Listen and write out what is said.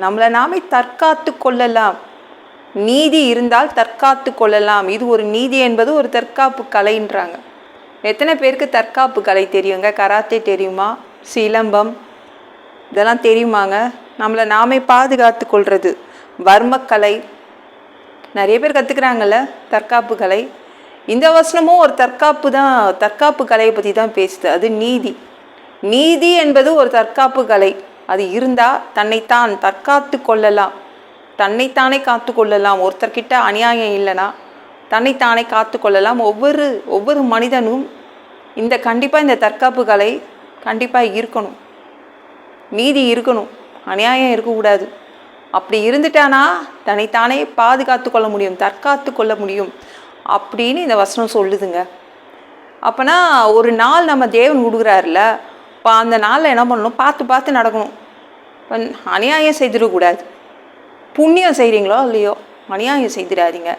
நம்மளை நாமே தற்காத்து கொள்ளலாம். நீதி இருந்தால் தற்காத்து கொள்ளலாம். இது ஒரு நீதி என்பது ஒரு தற்காப்பு கலைன்றாங்க. எத்தனை பேருக்கு தற்காப்பு கலை தெரியுங்க? கராத்தே தெரியுமா? சிலம்பம். இதெல்லாம் தெரியுமாங்க? நம்மளை நாமே பாதுகாத்து கொள்வது வர்மக்கலை. நிறைய பேர் கற்றுக்குறாங்கல்ல தற்காப்பு கலை. இந்த வசனமும் ஒரு தற்காப்பு தான் தற்காப்பு கலையை பற்றி தான் பேசுது. அது நீதி. நீதி என்பது ஒரு தற்காப்பு கலை. அது இருந்தால் தன்னைத்தான் தற்காத்து கொள்ளலாம். தன்னைத்தானே காத்து கொள்ளலாம். ஒருத்தர்கிட்ட அநியாயம் இல்லைன்னா தன்னைத்தானே காத்து கொள்ளலாம். ஒவ்வொரு ஒவ்வொரு மனிதனும் இந்த கண்டிப்பாக இந்த தற்காப்பு கலை கண்டிப்பாக இருக்கணும் நீதி இருக்கணும். அநியாயம் இருக்கக்கூடாது. அப்படி இருந்துட்டானா தன்னைத்தானே பாதுகாத்து கொள்ள முடியும் தற்காத்து கொள்ள முடியும் அப்படின்னு இந்த வசனம் சொல்லுதுங்க. அப்போனா ஒரு நாள் நம்ம தேவன் கொடுக்குறாருல இப்போ அந்த நாளில் என்ன பண்ணணும்? பார்த்து பார்த்து நடக்கணும். இப்போ அநியாயம் செய்திடக்கூடாது. புண்ணியம் செய்கிறீங்களோ இல்லையோ அநியாயம் செய்திடாதீங்க.